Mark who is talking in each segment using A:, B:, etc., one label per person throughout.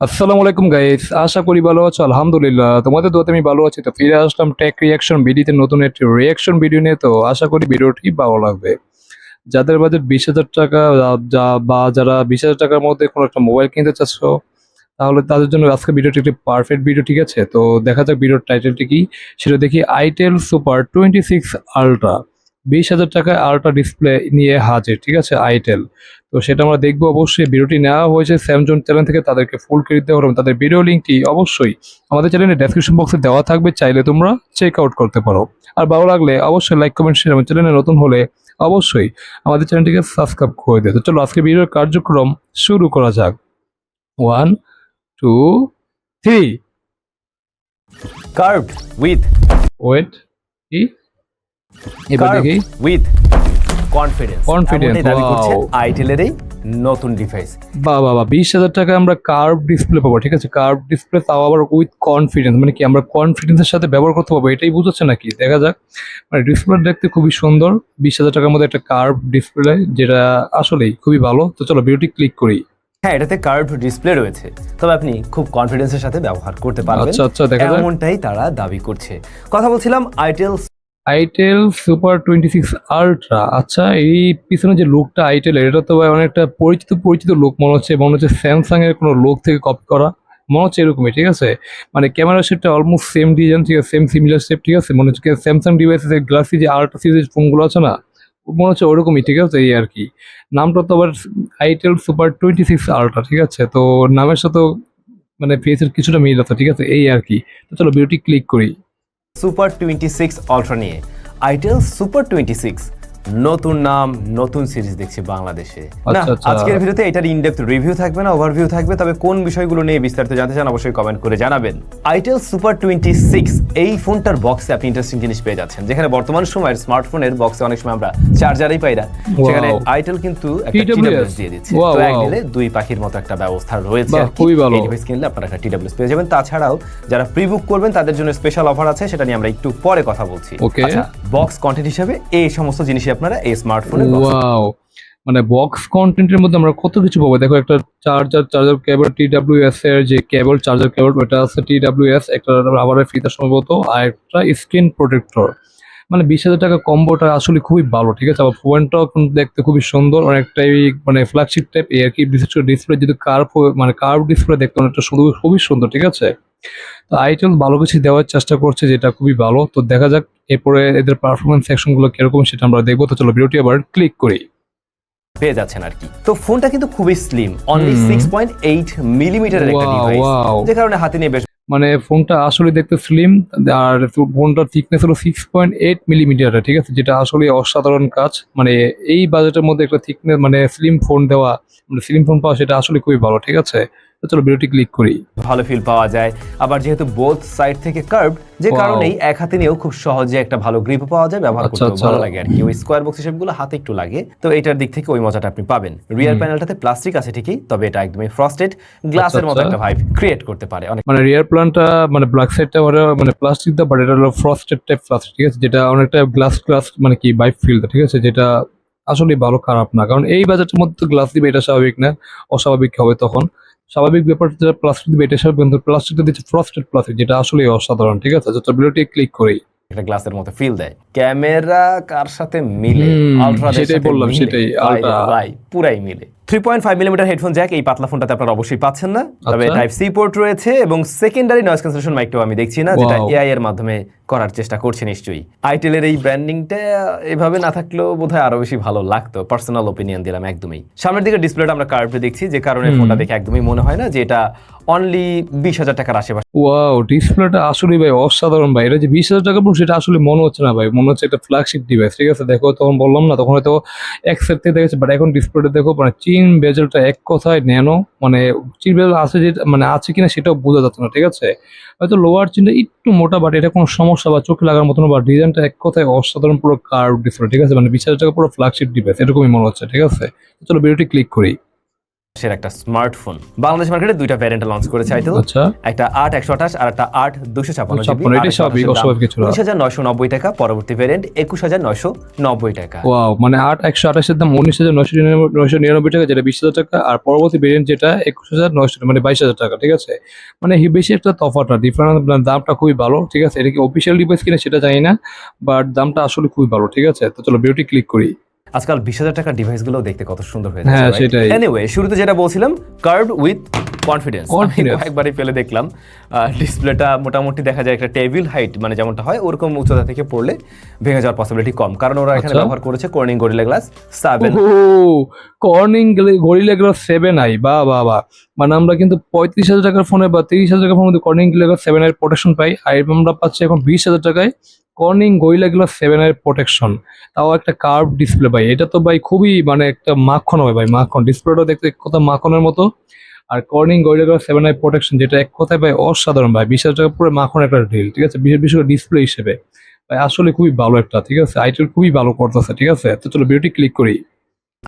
A: আসসালামু আলাইকুম গাইস আশা করি ভালো আছো, আলহামদুলিল্লাহ। তোমাদের দোয়াতে আমি ভালো আছি। তো ফিরে আসলাম টেক রিয়াকশন ভিডিওতে নতুন একটি রিয়াকশন ভিডিও নিয়ে। তো আশা করি ভিডিওটি ভালো লাগবে। যাদের বাজেট বিশ হাজার টাকা বা যারা বিশ হাজার টাকার মধ্যে কোনো একটা মোবাইল কিনতে চাচ্ছ, তাহলে তাদের জন্য আজকে ভিডিওটি একটি পারফেক্ট ভিডিও ঠিক আছে? তো দেখা যাক ভিডিওর টাইটেলটি কি। সেটা দেখি Itel super twenty six ultra বিশ হাজার টাকায় আলট্রা ডিসপ্লে নিয়ে হাজির, ঠিক আছে আইটেল তো সেটা আমরা দেখব অবশ্যই। ভিডিওটি নেওয়া হয়েছে স্যামজন চ্যানেল থেকে তাদেরকে ফুল ক্রেডিট দেওয়া হবে তাদের ভিডিও লিঙ্কটি অবশ্যই আমাদের চ্যানেলের ডেসক্রিপশন বক্সে দেওয়া থাকবে। চাইলে তোমরা চেক আউট করতে পারো। আর ভালো লাগলে অবশ্যই লাইক কমেন্ট শেয়ার আমার চ্যানেলে নতুন হলে অবশ্যই আমাদের চ্যানেলটিকে সাবস্ক্রাইব করে দিও। তো চলো আজকে ভিডিওর কার্যক্রম শুরু করা যাক। One two three
B: curve with
A: wait কি? এবার দেখি।
B: উইথ কনফিডেন্স
A: Confidence,
B: দাবি করছে আইটেলের এই নতুন ডিভাইস
A: বা বাবা বিশ হাজার টাকা আমরা কার্ভ ডিসপ্লে পাবো ঠিক আছে? কার্ভ ডিসপ্লে তাও আবার উইথ কনফিডেন্স মানে কি আমরা কনফিডেন্সের সাথে ব্যবহার করতে পারব এটাই বুঝাচ্ছে নাকি? দেখা যাক। মানে ডিসপ্লে দেখতে খুবই সুন্দর বিশ হাজার টাকার মধ্যে একটা কার্ভ ডিসপ্লে যেটা আসলেই খুবই ভালো। তো চলো ভিডিওটি ক্লিক করি।
B: হ্যাঁ এটাতে কার্ভড ডিসপ্লে রয়েছে। তবে আপনি খুব কনফিডেন্সের সাথে ব্যবহার করতে পারবেন।
A: আচ্ছা আচ্ছা দেখা
B: এমনটাই তারা দাবি করছে। কথা বলছিলাম Itel
A: Itel super twenty six ultra আচ্ছা এই পিছনে যে লুকটা আইটেল এটা তো ভাই অনেকটা পরিচিত পরিচিত লুক মনে হচ্ছে মনে হচ্ছে স্যামসাং এর কোনো লুক থেকে কপি করা। মনে হচ্ছে এরকমই, ঠিক আছে? মানে ক্যামেরা সেটটা অলমোস্ট সেম ডিজাইন ঠিক আছে? সেম সিমিলার শেপ ঠিক আছে? মনে হচ্ছে স্যামসাং ডিভাইসের গ্লাসি যে আলট্রা সিরিজের ফোনগুলো আছে না, মনে হচ্ছে ওরকমই, ঠিক আছে? এই আর কি। নামটা তো আবার Itel super twenty six ultra ঠিক আছে? তো নামের সাথে মানে ফেসের কিছুটা মিল আছে, ঠিক আছে? এই আর কি। তো চলো ভিডিওটি ক্লিক করি।
B: সুপার টোয়েন্টি সিক্স আলট্রা নিয়ে। আইটেল সুপার টোয়েন্টি সিক্স নতুন নাম নতুন সিরিজ দেখছি বাংলাদেশে না
A: আচ্ছা, আচ্ছা।
B: আজকের ভিডিওতে এটার ইনডেপথ রিভিউ থাকবে না ওভারভিউ থাকবে তবে কোন বিষয়গুলো নিয়ে বিস্তারিত জানতে চান অবশ্যই কমেন্ট করে জানাবেন আইটেল সুপার টোয়েন্টি সিক্স এই ফোনটার বক্সে আপনি ইন্টারেস্টিং জিনিস পেয়ে যাচ্ছেন যেখানে বর্তমান সময়ের স্মার্টফোনের বক্সে অনেক সময় আমরা চার্জারই পাই না সেখানে আইটেল কিন্তু একটা
A: TWS
B: TWS দিয়ে দিচ্ছে তো এক
A: wow.
B: দুই পাখির মতো একটা ব্যবস্থা রয়েছে।
A: খুবই ভালো।
B: এই ডিভাইস কিনলে আপনারা একটা টিডাব্লিউএস পেয়ে যাবেন তাছাড়াও যারা প্রি বুক করবেন তাদের জন্য স্পেশাল অফার আছে সেটা নিয়ে আমরা একটু পরে কথা বলছি
A: Okay.
B: বক্স কন্টেন্ট হিসেবে এই সমস্ত জিনিসই আপনারা এই স্মার্টফোনে
A: ওয়াও মানে বক্স কন্টেন্টের মধ্যে আমরা কত কিছু পাবো? দেখো, একটা charger charger cable T W S এর যে কেবল চার্জার কেবল ওটা আছে টি ডাব্লিউ এস একটা আবার ফিতা সম্ভবত, আর একটা স্ক্রিন প্রোটেক্টর মানে বিশ হাজার টাকা কম্বোটা আসলে খুবই ভালো ঠিক আছে? আবার ফোনটাও দেখতে খুবই সুন্দর অনেকটাই মানে ফ্ল্যাগশিপ টাইপ এই আর কি বিশেষ করে ডিসপ্লে যদি কার্ভ মানে কার্ভ ডিসপ্লে দেখতে অনেকটা সুন্দর খুবই সুন্দর ঠিক আছে? তো আইটেল ভালো কিছু দেওয়ার চেষ্টা করছে যেটা খুবই ভালো। তো দেখা যাক এরপরে এদের পারফরমেন্স সেকশনগুলো কীরকম সেটা আমরা দেখব। তো চলো ভিডিওটি আবার ক্লিক করি।
B: পেয়ে যাচ্ছেন আর কি। তো ফোনটা কিন্তু খুবই slim only six point eight মিলিমিটারের একটা ডিভাইস যে কারণে হাতে নিয়ে বেশ
A: মানে ফোনটা আসলে দেখতে স্লিম আর ফোনটার থিকনেস হলো সিক্স পয়েন্ট এইট মিলিমিটার ঠিক আছে? যেটা আসলে অসাধারণ কাজ। মানে এই বাজেটের মধ্যে একটা থিকনেস মানে স্লিম ফোন দেওয়া মানে স্লিম ফোন পাওয়া সেটা আসলে খুবই ভালো, ঠিক আছে? চলো ভিডিওটি ক্লিক করি।
B: ভালো ফিল পাওয়া যায়। আবার যেহেতু বোথ সাইড থেকে কার্ভ যে. কারণেই এক হাতে নিয়েও খুব সহজে একটা ভালো গ্রিপ পাওয়া যায় ব্যবহার
A: আচ্ছা,
B: করতে
A: আচ্ছা।
B: ভালো লাগে আর কি। ওই স্কোয়ার বক্স হিসেবগুলো হাতে একটু লাগে। তো এটার দিক থেকে ওই মজাটা আপনি পাবেন। রিয়ার প্যানেলটাতে প্লাস্টিক আছে ঠিকই তবে এটা একদমই ফ্রস্টেড গ্লাসের মতো
A: আচ্ছা।
B: একটা ভাইব ক্রিয়েট করতে পারে। অনেক
A: মানে রিয়ার প্ল্যানটা মানে ব্ল্যাক সাইডটা মানে প্লাস্টিক দা বাট এটা হলো ফ্রস্টেড টাইপ প্লাস্টিক ঠিক আছে? যেটা অনেকটা গ্লাস গ্লাস মানে কি বাইক ফিল ঠিক আছে? যেটা আসলে ভালো খারাপ না। কারণ এই বাজেটের মধ্যে গ্লাস দিবে এটা স্বাভাবিক না অস্বাভাবিক হবে তখন। স্বাভাবিক ব্যাপারটা প্লাস্টিক দিবে এটা কিন্তু প্লাস্টিকটা দিচ্ছে ফ্রস্টেড প্লাস্টিক যেটা আসলে অসাধারণ, ঠিক আছে? তো ভিডিওটি ক্লিক করি।
B: একটা গ্লাসের মতো ফিল দেয়। ক্যামেরা কার সাথে মিলে? আলট্রা
A: সেটাই বললাম, সেটাই, Ultra।
B: ভাই পুরাই মিলে। Three point five millimetre headphone jack এই পাতলা ফোনটাতে আপনারা অবশ্যই পাচ্ছেন না। তবে। টাইপ সি পোর্ট রয়েছে এবং সেকেন্ডারি নয়েজ ক্যান্সেলেশন মাইকটাও আমি দেখছি না যেটা এআই এর মাধ্যমে করার চেষ্টা করছে নিশ্চয়ই। আইটেলের এই ব্র্যান্ডিংটা এভাবে না থাকলেও বোধহয় আরও বেশি ভালো লাগতো। পার্সোনাল ওপিনিয়ন দিলাম একদমই। সামনের দিকে ডিসপ্লেটা আমরা কার্ভে দেখছি যে কারণে ফোনটা দেখে একদমই মনে হয় না যে এটা অনলি বিশ হাজার টাকার আশেপাশে।
A: ওয়াও ডিসপ্লেটা আসলে ভাই অসাধারণ ভাই। এটা যে বিশ হাজার টাকা পড়ছে সেটা আসলে মনে হচ্ছে না ভাই। মনে হচ্ছে একটা ফ্ল্যাগশিপ ডিভাইস ঠিক আছে? দেখো, তখন বললাম না, তখন হয়তো এক সেট থেকে দেখেছে বাট এখন ডিসপ্লেটা দেখো মানে চিন বেজেলটা এক কথায় ন্যানো। মানে চিন বেজেল আছে যে মানে আছে কিনা সেটাও বোঝা যাচ্ছে না, ঠিক আছে? হয়তো লোয়ার চিনটা একটু মোটা বাট এটা কোনো সমস্যা বা চোখে লাগার মতন বা ডিজাইনটা এক কথায় অসাধারণ পুরো কার্ভ ডিসপ্লে ঠিক আছে? মানে বিশ হাজার টাকা পুরো ফ্ল্যাগশিপ ডিভাইস এরকমই মনে হচ্ছে, ঠিক আছে? চলো ভিডিওটি ক্লিক করি।
B: সের একটা স্মার্টফোন বাংলাদেশ মার্কেটে দুইটা ভ্যারিয়েন্ট লঞ্চ করেছে আইটেল
A: আচ্ছা।
B: একটা আট একশো আঠাশ আর একটা আট দুশো
A: কিছু
B: উনিশ হাজার নয়শো নব্বই টাকা পরবর্তী ভ্যারিয়েন্ট একুশ হাজার নয়শো নব্বই টাকা।
A: ওয়াও মানে আট একশো আঠাশের দাম উনিশ হাজার নয়শো নয়শো নিরানব্বই টাকা যেটা বিশ হাজার টাকা আর পরবর্তী ভেরিয়েন্ট যেটা একুশ হাজার নয়শো মানে বাইশ হাজার টাকা ঠিক আছে? মানে বেশি একটা তফাৎ না ডিফারেন্স দামটা খুবই ভালো ঠিক আছে? এটা কি অফিসিয়াল ডিভাইস কিনা সেটা জানি না বাট দামটা আসলে খুবই ভালো ঠিক আছে? তো চলো বিউটি ক্লিক করি।
B: আজকাল বিশ হাজার টাকার ডিভাইসগুলো দেখতে কত সুন্দর হয়ে
A: হ্যাঁ, সেটাই।
B: এনিওয়ে শুরুতে যেটা বলছিলাম কার্ড উইথ কনফিডেন্স একবারই ফেলে দেখলাম। ডিসপ্লেটা মোটামুটি দেখা যায় একটা টেবিল হাইট মানে যেমনটা হয় ওরকম উচ্চতা থেকে পড়লে ভেঙে যাওয়ার পসিবিলিটি কম। কারণ ওরা এখানে
A: আচ্ছা।
B: ব্যবহার করেছে Corning Gorilla Glass seven
A: Corning Gorilla Glass seven i বা বা বা। মানে আমরা কিন্তু পঁয়ত্রিশ হাজার টাকার ফোনে বা তিরিশ হাজার টাকার ফোনের মধ্যে কর্নিং গরিলা গ্লাস সেভেন এর প্রোটেকশন পাই। আর আমরা পাচ্ছি এখন বিশ হাজার টাকায় কর্নিং গইলা গুলো সেভেন এর প্রোটেকশন তাও একটা কার্ভ ডিসপ্লে ভাই। এটা তো ভাই খুবই মানে একটা মাখন হবে ভাই, মাখন। ডিসপ্লেটা দেখতে এক কথা মাখনের মতো। আর Corning Gorilla Glass seven i protection যেটা এক কথায় ভাই অসাধারণ ভাই। বিশ হাজার টাকা পুরো মাখন একটা ডিল ঠিক আছে? বিশেষ বিশেষ ডিসপ্লে হিসেবে। ভাই, আসলে খুবই ভালো একটা, ঠিক আছে? আইটেল খুবই ভালো করতেছে, ঠিক আছে? তো চলো ভিডিওটি ক্লিক করি।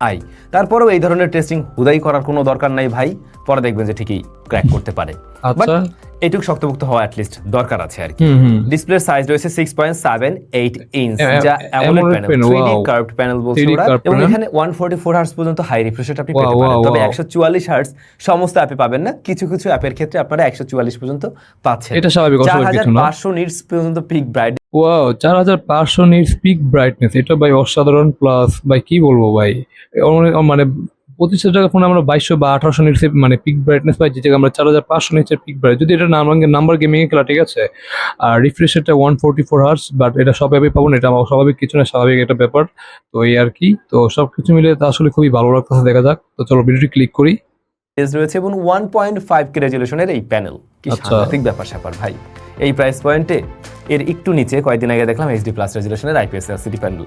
B: আই। তারপরেও এই ধরনের টেস্টিং হুদাই করার কোনো দরকার নাই ভাই। পরে দেখবেন যে ঠিকই ক্র্যাক করতে পারে।
A: আচ্ছা।
B: এইটুকু শক্তপোক্ত হওয়া অ্যাটলিস্ট দরকার আছে আর কি। ডিসপ্লের সাইজ রয়েছে six point seven eight inch যা AMOLED panel
A: panel,
B: three D
A: wow.
B: Curved panel বলছে ওরা। এবং এখানে ওয়ান ফোর্টি ফোর হার্স পর্যন্ত হাই রিফ্রেশ আপনি পেতে পারেন। তবে
A: wow.
B: একশো চুয়াল্লিশ হার্স সমস্ত অ্যাপে পাবেন না। কিছু কিছু অ্যাপের ক্ষেত্রে আপনারা একশো চুয়াল্লিশ পর্যন্ত পাচ্ছেন।
A: এটা স্বাভাবিক
B: চার হাজার
A: কিছু না।
B: পাঁচশো নিটস পর্যন্ত পিক ব্রাইট
A: ওয়াও চার হাজার পাঁচশো নিট স্পিক ব্রাইটনেস এটা ভাই অসাধারণ প্লাস ভাই কি বলব ভাই? মানে পঁচিশ টাকা ফোনে আমরা বাইশশো বা আঠারোশো নিটস মানে পিক ব্রাইটনেস পাই যেটাকে আমরা চার হাজার পাঁচশো নিটসের পিক ব্রাইট যদি এটা নাম্বার নাম্বার গেমিং এ খেলা, ঠিক আছে? আর রিফ্রেশ এটা one forty four hertz but এটা সব অ্যাপে পাবো না, এটা আমার স্বাভাবিক কিছু না, স্বাভাবিক একটা ব্যাপার। তো এই আর কি, তো সব কিছু মিলে তো আসলে খুবই ভালো লাগতেছে, দেখা যাক। তো চলো ভিডিওটি ক্লিক করি।
B: রয়েছে এবং ওয়ান পয়েন্ট ফাইভ কে রেজলিউশনের এই প্যানেল কি
A: আচ্ছা।
B: সাংঘাতিক ব্যাপার স্যাপার ভাই। এই প্রাইস পয়েন্টে এর একটু নিচে কয়েকদিন আগে দেখলাম এইচডি প্লাস রেজলিউশনের আইপিএস সিটি প্যানেল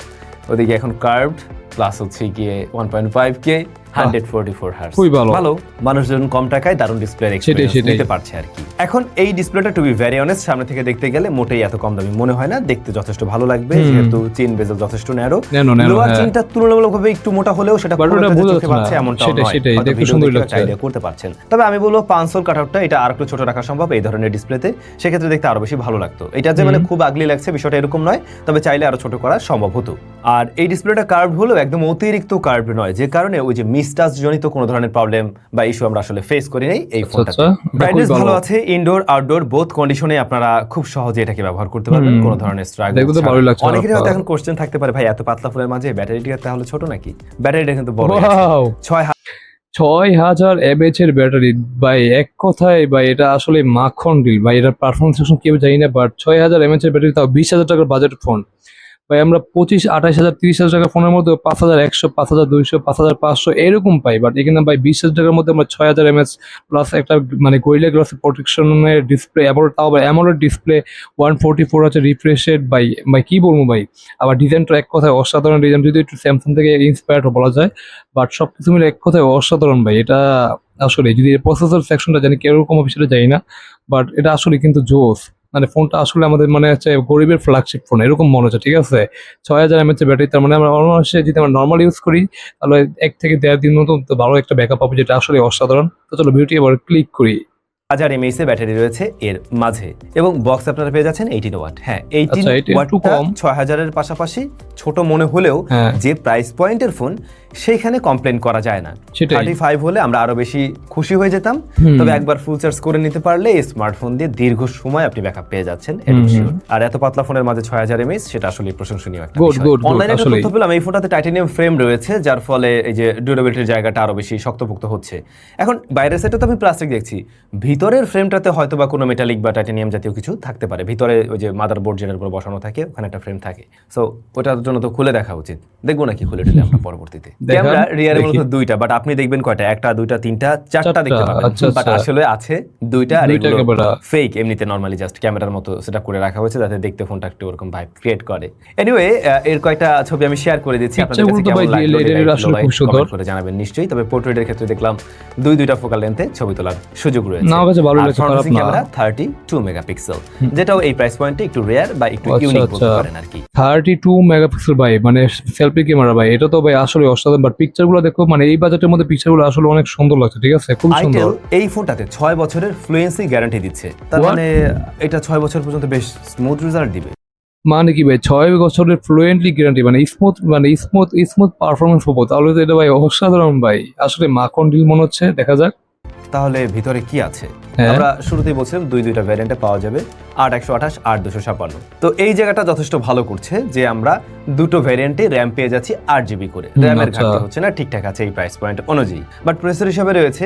B: ওদিকে এখন কার্ভড প্লাস হচ্ছে গিয়ে one point five K hundred forty
A: খুবই ভালো।
B: ভালো। মানুষজন কম টাকায় দারুণ ডিসপ্লে এক্সপিরিয়েন্স নিতে পারছে আর কি। এখন এই ডিসপ্লেটা টু বি ভেরি অনেস্ট সামনে থেকে দেখতে গেলে মোটেই এত কম দামি মনে হয় না। দেখতে যথেষ্ট ভালো লাগবে যেহেতু চেন বেজেল যথেষ্ট ন্যারো
A: ন্যানো, ন্যানো,
B: লোয়ার
A: হ্যাঁ।
B: তুলনামূলকভাবে একটু মোটা হলেও সেটা
A: But
B: খুব
A: ওটা
B: একটা যে
A: বোঝা
B: চোখে
A: যাচ্ছে
B: বাজছে
A: না।
B: এমনটাও
A: সেটাই,
B: নয়।
A: সেটাই,
B: হয়তো
A: দেখতে সুন্দর লাগছে।
B: একটা করতে পারছেন। তবে আমি বলব পাঁচশোর কাটআউটটা এটা আর একটু ছোট রাখা সম্ভব এই ধরনের ডিসপ্লেতে সেক্ষেত্রে দেখতে আরও বেশি ভালো লাগতো। এটা যে মানে খুব আগলি লাগছে বিষয়টা এরকম নয়। তবে চাইলে আরও ছোট করা সম্ভব হতো। আর এই ডিসপ্লেটা কার্ভ হলেও একদম অতিরিক্ত কার্ভ নয়। যে কারণে ওই যে মিসটাচ জনিত কোনো ধরনের প্রবলেম বা ইস্যু আমরা আসলে ফেস করি নাই এই
A: আচ্ছা,
B: ফোনটাতে
A: আচ্ছা। এটা খুবই
B: ব্রাইটনেস
A: ভালো।
B: আছে ইনডোর আউটডোর বোথ কন্ডিশনে আপনারা খুব সহজে এটাকে ব্যবহার করতে পারবেন কোনো ধরনের স্ট্রাগল অনেকেরই হয়তো এখন কোশ্চেন থাকতে পারে ভাই এত পাতলা ফোনের মাঝে ব্যাটারিটা তাহলে ছোট নাকি? ব্যাটারিটা কিন্তু বড় ছয়
A: ছয় হাজার এমএচ এর ব্যাটারি ভাই এক কথায় ভাই এটা আসলে মাখন ডিল ভাই এটার পারফরমেন্স কেউ জানি না বাট ছয় হাজার এমএচ এর ব্যাটারি তাও বিশ হাজার টাকার বাজেট ফোন ভাই, আমরা পঁচিশ আঠাশ হাজার, তিরিশ হাজার টাকার ফোনের মধ্যে পাঁচ হাজার একশো, পাঁচ হাজার দুইশো, পাঁচ হাজার পাঁচশো এরকম পাই। বাট এখানে ভাই, বিশ হাজার টাকার মধ্যে আমরা ছয় হাজার এমএচ প্লাস একটা মানে গরিলা গ্লাস প্রোটেকশনের ডিসপ্লে আবার তাও আবার AMOLED display one forty four আছে রিফ্রেশেড ভাই ভাই, কি বলব ভাই? আবার ডিজাইনটা এক কথায় অসাধারণ ডিজাইন যদি একটু স্যামসাং থেকে ইন্সপায়ার্ড বলা যায়। বাট সব কিছু মিলে এক কথায় অসাধারণ ভাই, এটা আসলে, যদি প্রসেসর সেকশনটা জানি কীরকম সেটা জানি না। বাট এটা আসলে কিন্তু জোস। মানে ফোনটা আসলে আমাদের মানে হচ্ছে গরিবের ফ্ল্যাগশিপ ফোন এরকম মনে হচ্ছে ঠিক আছে? ছয় হাজার এমএচ ব্যাটারি তার মানে আমরা অনায়াসে যদি আমরা নর্মাল ইউজ করি তাহলে এক থেকে দেড় দিন মতো তো ভালো একটা ব্যাকআপ পাবো যেটা আসলে অসাধারণ। তো চলো ভিডিওটি এবার ক্লিক করি।
B: হাজার এমএইচ এর ব্যাটারি রয়েছে এর মাঝে এবং বক্স আপনারা পেয়ে যাচ্ছেন এইটিন ওয়াট হ্যাঁ এইটিন
A: আচ্ছা, একটু
B: ওয়াটটা
A: কম।
B: ছয় হাজারের পাশাপাশি ছোট মনে হলেও
A: হ্যাঁ।
B: যে প্রাইস পয়েন্টের ফোন সেইখানে কমপ্লেন করা যায় না। থার্টি ফাইভ হলে আমরা আরও বেশি খুশি হয়ে যেতাম। তবে একবার ফুল চার্জ করে নিতে পারলে এই স্মার্টফোন দিয়ে দীর্ঘ সময় আপনি ব্যাকআপ পেয়ে যাচ্ছেন। আর এত পাতলা ফোনের মাঝে ছয় হাজার এমএইচ সেটা আসলে প্রশংসনীয় একটা অনলাইনে তথ্য পেলাম এই ফোনটাতে টাইটানিয়াম ফ্রেম রয়েছে যার ফলে এই যে ডিউরেবিলিটির জায়গাটা আরও বেশি শক্তপোক্ত হচ্ছে। এখন বাইরের সাইডে তো আমি প্লাস্টিক দেখছি ভিতরের ফ্রেমটাতে হয়তো বা কোনো মেটালিক বা টাইটানিয়াম জাতীয় কিছু থাকতে পারে। ভিতরে ওই যে মাদার বোর্ড যেটার উপর বসানো থাকে ওখানে একটা ফ্রেম থাকে। সো ওটার জন্য তো খুলে দেখা উচিত। দেখব নাকি খুলে দিলে আমরা পরবর্তীতে। ক্যামেরা রিয়ারে। মূলত দুইটা বাট আপনি দেখবেন কয়টা? একটা দুইটা তিনটা চারটা দেখতে পাবেন।
A: আচ্ছা,
B: বাট
A: আচ্ছা।
B: আসলে আছে দুইটা আর এগুলো ফেক এমনিতে নর্মালি জাস্ট ক্যামেরার মতো সেটা করে রাখা হয়েছে যাতে দেখতে ফোনটা একটু ওরকম ভাইব ক্রিয়েট করে। এনিওয়ে এর কয়েকটা ছবি আমি শেয়ার করে দিচ্ছি আপনাদের কাছে কেমন লাগল করে জানাবেন নিশ্চয়ই। তবে পোর্ট্রেটের ক্ষেত্রে দেখলাম দুই দুইটা ফোকাল লেন্থে ছবি তোলার সুযোগ রয়েছে।
A: না, কাছে ভালো লাগছে, খারাপ না।
B: ক্যামেরা থার্টি টু মেগাপিক্সেল যেটাও এই প্রাইস পয়েন্টে একটু রেয়ার বা একটু
A: আচ্ছা,
B: ইউনিক বলতে
A: আচ্ছা।
B: পারেন আর কি।
A: থার্টি টু মেগাপিক্সেল ভাই মানে সেলফি ক্যামেরা ভাই এটা তো ভাই আসলে অসাধারণ অসাধারণ বাট পিকচারগুলো দেখো মানে এই বাজেটের মধ্যে পিকচারগুলো আসলে অনেক সুন্দর লাগছে ঠিক আছে? খুব সুন্দর।
B: এই ফোনটাতে ছয় বছরের ফ্লুয়েন্সি গ্যারান্টি দিচ্ছে। তার মানে এটা ছয় বছর পর্যন্ত বেশ স্মুথ রেজাল্ট দিবে।
A: মানে কি ভাই ছয় বছরের ফ্লুয়েন্টলি গ্যারান্টি মানে স্মুথ মানে স্মুথ স্মুথ পারফরমেন্স পাবো তাহলে তো এটা ভাই অসাধারণ ভাই। আসলে মাখন ডিল মনে হচ্ছে দেখা যাক।
B: তাহলে ভিতরে কি আছে
A: হ্যাঁ।
B: আমরা শুরুতেই বলছিলাম দুই দুইটা ভ্যারিয়েন্টে পাওয়া যাবে আট একশো আঠাশ আট দুশো ছাপান্ন তো এই জায়গাটা যথেষ্ট ভালো করছে যে আমরা দুটো ভ্যারিয়েন্টে র্যাম পেয়ে যাচ্ছি আট জিবি করে র্যামের
A: আচ্ছা।
B: ঘাটতি হচ্ছে না ঠিকঠাক আছে এই প্রাইস পয়েন্ট অনুযায়ী বাট প্রসেসর হিসাবে রয়েছে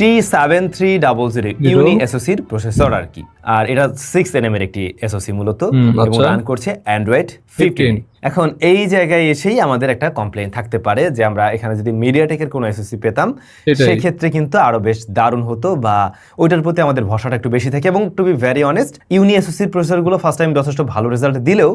B: T seven three double zero ইউনি এসওসির প্রসেসর আর কি। আর এটা সিক্স এন এর একটি এসওসি মূলত এবং
A: আচ্ছা।
B: রান করছে অ্যান্ড্রয়েড ফিফটিন এখন এই জায়গায় এসেই আমাদের একটা কমপ্লেন থাকতে পারে যে আমরা এখানে যদি মিডিয়াটেকের কোনো এসওসি পেতাম সেক্ষেত্রে কিন্তু আরও বেশ দারুণ হতো বা ওইটার প্রতি আমাদের ভরসাটা একটু বেশি থাকে। এবং টু বি ভেরি অনেস্ট ইউনি এসওসির প্রসেসরগুলো ফার্স্ট টাইম যথেষ্ট ভালো রেজাল্ট দিলেও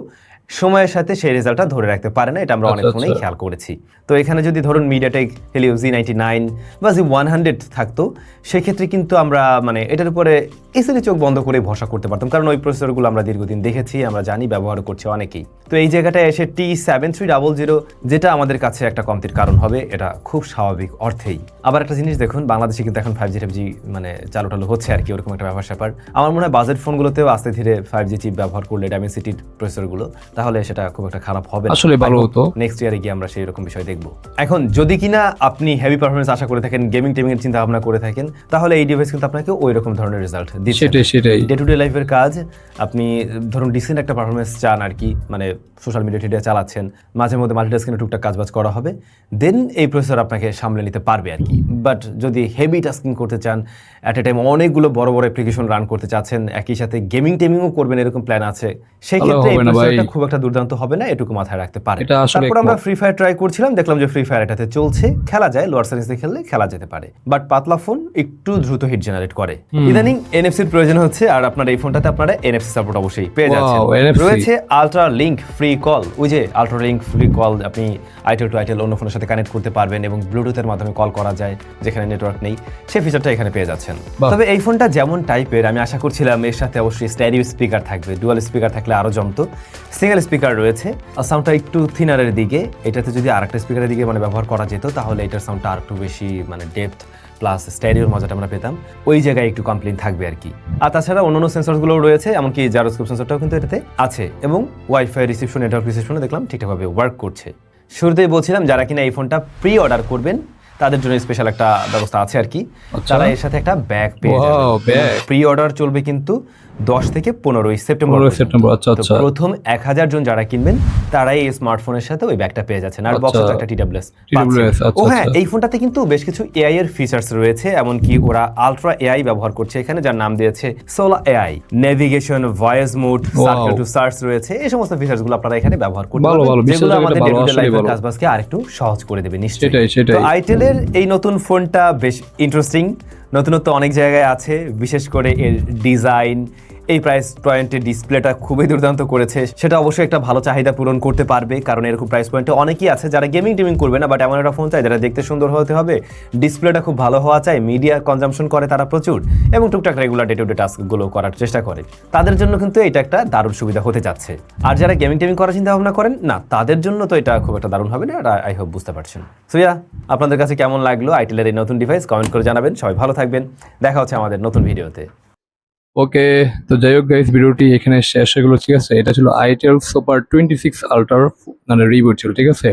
B: সময়ের সাথে সেই রেজাল্টটা ধরে রাখতে পারে না এটা আমরা অনেক
A: আচ্ছা,
B: ফোনেই
A: আচ্ছা।
B: খেয়াল করেছি। তো এখানে যদি ধরুন MediaTek Helio G ninety nine বা জি ওয়ান হান্ড্রেড থাকতো সেক্ষেত্রে কিন্তু আমরা মানে এটার উপরে ইসিলি চোখ বন্ধ করে ভরসা করতে পারতাম। কারণ ওই প্রসেসরগুলো আমরা দীর্ঘদিন দেখেছি আমরা জানি ব্যবহার করছে অনেকেই। তো এই জায়গাটায় এসে T seven three double zero যেটা আমাদের কাছে একটা কমতির কারণ হবে এটা খুব স্বাভাবিক অর্থেই। আবার একটা জিনিস দেখুন বাংলাদেশে কিন্তু এখন ফাইভ জি ফাইভ জি মানে চালু টালু হচ্ছে আর কি ওরকম একটা ব্যাপার স্যাপার আমার মনে হয় বাজেট ফোনগুলোতেও আস্তে ধীরে ফাইভ জি চিপ ব্যবহার করলে ডাইমেনসিটির প্রসেসরগুলো তাহলে সেটা খুব একটা খারাপ হবে
A: আসলে ভালো হতো।
B: নেক্সট ইয়ারে গিয়ে আমরা সেই রকম বিষয় দেখব। এখন যদি কিনা আপনি হেভি পারফরমেন্স আশা করে থাকেন গেমিং টেমিং এর চিন্তা ভাবনা করে থাকেন তাহলে এই ডিভাইস কিন্তু আপনাকে ওই রকম ধরনের রেজাল্ট দিচ্ছে।
A: সেটাই সেটাই।
B: ডে টু ডে লাইফের কাজ আপনি ধরুন ডিসেন্ট একটা পারফরমেন্স চান আর কি মানে সোশ্যাল মিডিয়া টিডিয়া চালাচ্ছেন মাঝে মধ্যে মাল্টিটাস্কিংয়ে টুকটাক কাজবাজ করা হবে দেন এই প্রসেসর আপনাকে সামলে নিতে পারবে আর কি। বাট যদি হেভি টাস্কিং করতে চান অ্যাট এ টাইম অনেকগুলো বড় বড় অ্যাপ্লিকেশন রান করতে চাচ্ছেন একই সাথে গেমিং টেমিংও করবেন এরকম প্ল্যান আছে সেই ক্ষেত্রে এই। প্রসেসরটা খুব একটা দুর্দান্ত হবে না এটুকু মাথায় রাখতে পারে তারপর আমরা ফ্রি ফায়ার ট্রাই করছিলাম দেখলাম যে ফ্রি ফায়ার এটাতে চলছে খেলা যায় লোয়ার সার্ভিসে খেললে খেলা যেতে পারে। বাট পাতলা ফোন একটু দ্রুত হিট জেনারেট করে। ইদানিং এনএফসির প্রয়োজন হচ্ছে আর আপনার এই ফোনটাতে আপনারা এনএফসি সাপোর্ট অবশ্যই পেয়ে যাচ্ছেন। রয়েছে আলট্রা লিঙ্ক ফ্রি কল ওই যে আলট্রা লিঙ্ক ফ্রি কল আপনি আইটেল টু আইটেল অন্য ফোনের সাথে কানেক্ট করতে পারবেন এবং ব্লুটুথের মাধ্যমে কল করা যায় যেখানে নেটওয়ার্ক নেই সেই ফিচারটা এখানে পেয়ে যাচ্ছেন। তবে এই ফোনটা যেমন টাইপের আমি আশা করছিলাম এর সাথে অবশ্যই স্ট্যারিও স্পিকার থাকবে ডুয়াল স্পিকার থাকলে আরও জমতো। সিঙ্গেল স্পিকার রয়েছে আর সাউন্ডটা একটু থিনারের দিকে এটাতে যদি আরেকটা স্পিকারের দিকে মানে ব্যবহার করা যেত তাহলে এটার সাউন্ডটা আর একটু বেশি মানে ডেপথ প্লাস স্ট্যারিওর মজাটা আমরা পেতাম ওই জায়গায় একটু কমপ্লেন থাকবে আর কি। আর তাছাড়া অন্যান্য সেন্সরগুলোও রয়েছে এমনকি জারোস্কোপ সেন্সরটাও কিন্তু এটাতে আছে এবং ওয়াইফাই রিসিপশন নেটওয়ার্ক রিসিপশনও দেখলাম ঠিকঠাকভাবে ওয়ার্ক করছে। শুরুতেই বলছিলাম যারা কিনা এই ফোনটা প্রি অর্ডার করবেন তাদের জন্য স্পেশাল একটা ব্যবস্থা আছে আর কি।
A: আচ্ছা।
B: তারা এর সাথে একটা ব্যাগ পেয়ে যাবে প্রি অর্ডার চলবে কিন্তু দশ থেকে পনেরোই সেপ্টেম্বর
A: সেপ্টেম্বর, আচ্ছা, আচ্ছা।
B: প্রথম এক হাজার জন যারা কিনবেন তারাই এই স্মার্টফোনের সাথে ওই ব্যাগটা পেয়ে যাচ্ছেন আর
A: আচ্ছা।
B: বক্সে তো একটা টিডাব্লিউএস
A: TWS,
B: ও
A: আচ্ছা,
B: হ্যাঁ
A: আচ্ছা।
B: এই ফোনটাতে কিন্তু বেশ কিছু এআই এর ফিচার্স রয়েছে এমনকি ওরা আলট্রা এআই ব্যবহার করছে এখানে যার নাম দিয়েছে সোলা AI navigation voice mode circle to search রয়েছে এই সমস্ত ফিচার্সগুলো আপনারা এখানে ব্যবহার করতে পারবেন যেগুলো আমাদের
A: ভালো,
B: ডে টু ডে লাইফের কাজবাজকে আরেকটু সহজ করে দেবে নিশ্চয়ই। তো আইটেলের এই নতুন ফোনটা বেশ ইন্টারেস্টিং নতুনত্ব অনেক জায়গায় আছে বিশেষ করে এর ডিজাইন এই প্রাইস পয়েন্টের ডিসপ্লেটা খুবই দুর্দান্ত করেছে। সেটা অবশ্যই একটা ভালো চাহিদা পূরণ করতে পারবে, কারণ এরকম প্রাইস পয়েন্টে অনেকেই আছে যারা গেমিং টেমিং করবে না বাট এমন একটা ফোন চাই যারা দেখতে সুন্দর হতে হবে ডিসপ্লেটা খুব ভালো হওয়া চাই মিডিয়া কনজামশন করে তারা প্রচুর, এবং টুকটাক রেগুলার ডে টু ডে টাস্কগুলো করার চেষ্টা করে। তাদের জন্য কিন্তু এটা একটা দারুণ সুবিধা হতে যাচ্ছে। আর যারা গেমিং টেমিং করার চিন্তা ভাবনা করেন, না, তাদের জন্য তো এটা খুব একটা দারুণ হবে না আই হোপ বুঝতে পারছেন। সোয়া আপনাদের কাছে কেমন লাগল? আইটেলের এই নতুন ডিভাইস কমেন্ট করে জানাবেন। সবাই ভালো থাকবেন। দেখা হচ্ছে আমাদের নতুন ভিডিওতে
A: ওকে, তো যাই হোক গাইজ ভিডিওটি এখানে শেষ হয়ে গেলো, ঠিক আছে? এটা ছিল আইটেল সুপার টোয়েন্টি সিক্স আল্ট্রার মানে রিভিউ ছিল, ঠিক আছে?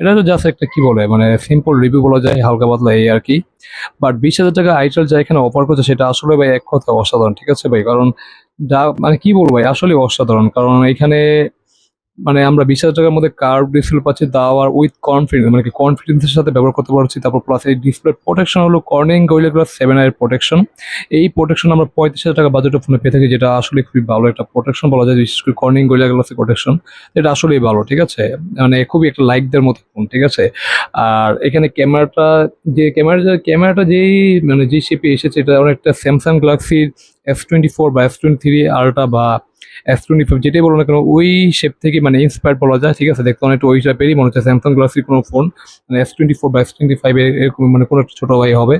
A: এটা তো জাস্ট একটা কি বলে মানে সিম্পল রিভিউ বলা যায়, হালকা পাতলা এই আর কি। বাট বিশ হাজার টাকা আইটেল যা এখানে অফার করছে, সেটা আসলে ভাই এক কথা অসাধারণ, ঠিক আছে ভাই? কারণ যা মানে কি বলব ভাই আসলে অসাধারণ। কারণ এখানে মানে আমরা বিশ হাজার টাকার মধ্যে কার্ভ ডিসপ্লে পাচ্ছি, দাও আর উইথ কনফিডেন্স মানে কনফিডেন্সের সাথে ব্যবহার করতে পারছি, তারপর প্লাস এই ডিসপ্লে প্রোটেকশন হলো কর্নিং গোয়েলা সেভেন আইয়ের প্রোটেকশন এই প্রোটেকশন আমরা পঁয়ত্রিশ হাজার টাকা বাজেটের ফোনে পেয়ে থাকি, যেটা আসলে খুবই ভালো একটা প্রোটেকশন বলা যায়, বিশেষ করে কর্নিং গোয়েলা গ্লাসের প্রোটেকশন এটা আসলেই ভালো, ঠিক আছে? মানে খুবই একটা লাইকদের মতো ফোন ঠিক আছে? আর এখানে ক্যামেরাটা যে ক্যামেরা ক্যামেরাটা যেই মানে যে শেপে এসেছে, এটা অনেকটা স্যামসাং গ্যালাক্সির এস টোয়েন্টি ফোর বা এস টোয়েন্টি থ্রি আলট্রা বা এস টোয়েন্টি যেটাই বলো না কেন, ওই শেপ থেকে মানে ইন্সপায়ার বলা যায়, ঠিক আছে? দেখতে অনেকটা ওই টাইপেরই মনে হচ্ছে স্যামসাং গ্লাসির কোনো ফোন মানে এস টোয়েন্টি ফোর বা এস টোয়েন্টি ফাইভ এরকম মানে কোনো একটা ছোটো ভাই হবে।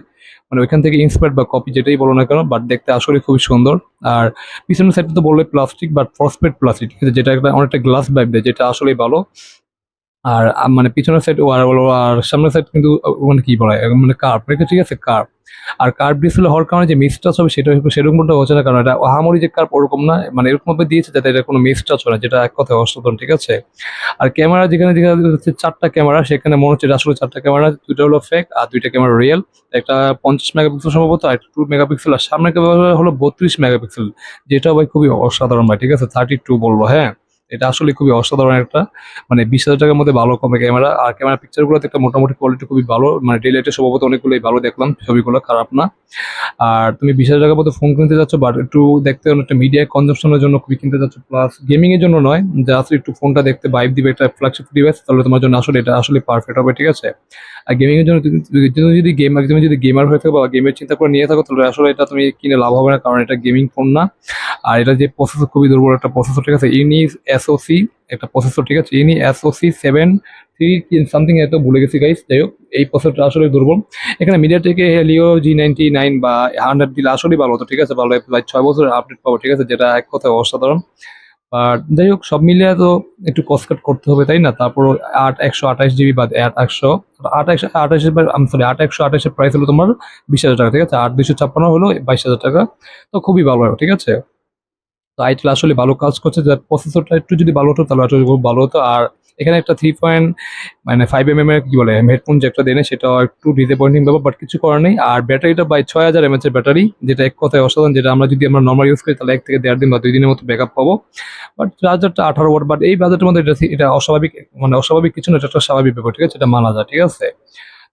A: মানে ওইখান থেকে ইন্সপায়ার বা কপি যেটাই বলো না কেন বাট দেখতে আসলে খুবই সুন্দর। আর পিছনের সাইডটা তো বললে প্লাস্টিক বাট ফসফেট প্লাস্টিক যেটা একটা অনেকটা গ্লাস বাইপ দেয়, যেটা আসলেই ভালো। আর মানে পিছনের সাইড আর আর সামনের সাইড কিন্তু মানে কি বলা হয় মানে কার্ভ ঠিক আছে কার্ভ আর কার্ভ ডিসপ্লে হওয়ার কারণে যে মিসটাচ হবে সেটা একটু সেরকমটা হচ্ছে না, কারণ এটা আহামরি যে কার্ভ ওরকম না মানে এরকম ভাবে দিয়েছে যাতে এটা কোনো মিসটাচ হয় না, যেটা এক কথায় অসাধারণ, ঠিক আছে? আর ক্যামেরা যেখানে যেখানে হচ্ছে চারটা ক্যামেরা সেখানে মনে হচ্ছে আসলে চারটা ক্যামেরা দুটো হলো ফেক আর দুইটা ক্যামেরা রিয়েল একটা পঞ্চাশ মেগাপিক্সেল সম্ভবত, আর টু মেগাপিক্সেল আর সামনে ক্যামেরা হলো বত্রিশ মেগাপিক্সেল যেটা ভাই খুবই অসাধারণ ভাই, ঠিক আছে? থার্টি টু বলব হ্যাঁ? এটা আসলে খুবই অসাধারণ একটা মানে বিশ হাজার টাকার মধ্যে ভালো কমে ক্যামেরা আর ক্যামেরা পিকচারগুলোতে একটা মোটামুটি কোয়ালিটি খুবই ভালো মানে ডিলেটে সম্ভবত অনেকগুলোই ভালো দেখলাম, ছবিগুলো খারাপ না। আর তুমি বিশ হাজার টাকার মধ্যে ফোন কিনতে যাচ্ছ বাট একটু দেখতে অনেকটা মিডিয়া কনজামশনের জন্য খুবই কিনতে যাচ্ছ প্লাস গেমিং এর জন্য নয় জাস্ট একটু ফোনটা দেখতে ভাইব দিবে, একটা ফ্ল্যাগশিপ ডিভাইস তাহলে তোমার জন্য আসলে এটা আসলে পারফেক্ট হবে, ঠিক আছে? আর গেমিং এর জন্য তুমি যদি গেম তুমি যদি গেমার হয়ে থাকো বা গেমের চিন্তা করে নিয়ে থাকো, তাহলে আসলে এটা তুমি কিনে লাভ হবে না, কারণ এটা গেমিং ফোন না। আর এটা যে প্রসেসর খুবই দুর্বল একটা প্রসেসর ঠিক আছে? ইনি এসওসি একটা প্রসেসর ঠিক আছে? ইনি এসওসি সেভেন থ্রি সামথিং এত ভুলে গেছি গাইস যাই হোক, এই প্রসেসরটা আসলে দুর্বল। এখানে মিডিয়া থেকে হেলিও জি নাইনটি নাইন বা হান্ড্রেড দিলে আসলেই ভালো হতো, ঠিক আছে? ভালো প্রায় ছয় বছরের আপডেট পাবো, ঠিক আছে? যেটা এক কথায় অসাধারণ। আর যাই হোক, সব মিলিয়ে তো একটু কস্ট কাট করতে হবে, তাই না? তারপর আট একশো আঠাশ জিবি বা আট একশো আট একশো আঠাশের আমি সরি আট একশো আঠাশের প্রাইস হলো তোমার বিশ হাজার টাকা, ঠিক আছে? আট দুশো ছাপ্পান্ন হলো বাইশ হাজার টাকা। তো খুবই ভালো, ঠিক আছে? তো আইটেল আসলে ভালো কাজ করছে, যার প্রসেসরটা একটু যদি ভালো হতো তাহলে খুব ভালো হতো। আর এখানে একটা থ্রি পয়েন্ট মানে ফাইভ এম এম এর কি বলে হেডফোন যে একটা দেনে সেটা একটু ডিসঅ্যাপয়েন্টিং ব্যাপার বাট কিছু করার নেই। আর ব্যাটারিটা বাই ছয় হাজার এমএচ এর ব্যাটারি, যেটা এক কথায় অসাধারণ, যেটা আমরা যদি আমরা নর্মাল ইউজ করি, তাহলে এক থেকে দেড় দিন বা দুই দিনের মতো ব্যাকআপ পাবো। বাট চার্জারটা আঠারো ওয়াট বাট এই বাজেটের মধ্যে এটা এটা অস্বাভাবিক মানে অস্বাভাবিক কিছু না, এটা একটা স্বাভাবিক ব্যাপার, ঠিক আছে? এটা মানা যায়, ঠিক আছে?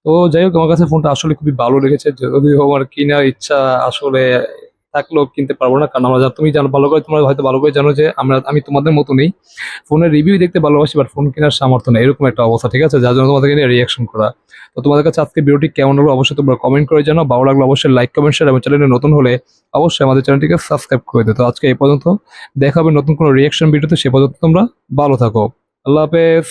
A: তো যাই হোক, আমার কাছে ফোনটা আসলে খুবই ভালো লেগেছে। যদিও আমার কেনার ইচ্ছা আসলে থাকলেও কিনতে পারব না, কারণ আমরা তুমি জানো, ভালো করে তোমরা হয়তো ভালো করে জানো যে আমরা আমি তোমাদের মতো নেই। ফোনের রিভিউ দেখতে ভালোবাসি বাট ফোন কেনার সামর্থ্য নেই, এরকম একটা অবস্থা, ঠিক আছে? যার জন্য তোমাদেরকে নিয়ে রিয়াকশন করা। তো তোমাদের কাছে আজকে ভিডিওটি কেমন হলো অবশ্যই তোমরা কমেন্ট করে জানো ভালো লাগল অবশ্যই লাইক কমেন্ট শেয়ার এবং চ্যানেলে নতুন হলে অবশ্যই আমাদের চ্যানেলটিকে সাবস্ক্রাইব করে দিও। তো আজকে এই পর্যন্ত দেখা হবে নতুন কোনো রিয়াকশন ভিডিওতে সে পর্যন্ত তোমরা ভালো থাকো। আল্লাহ হাফেজ।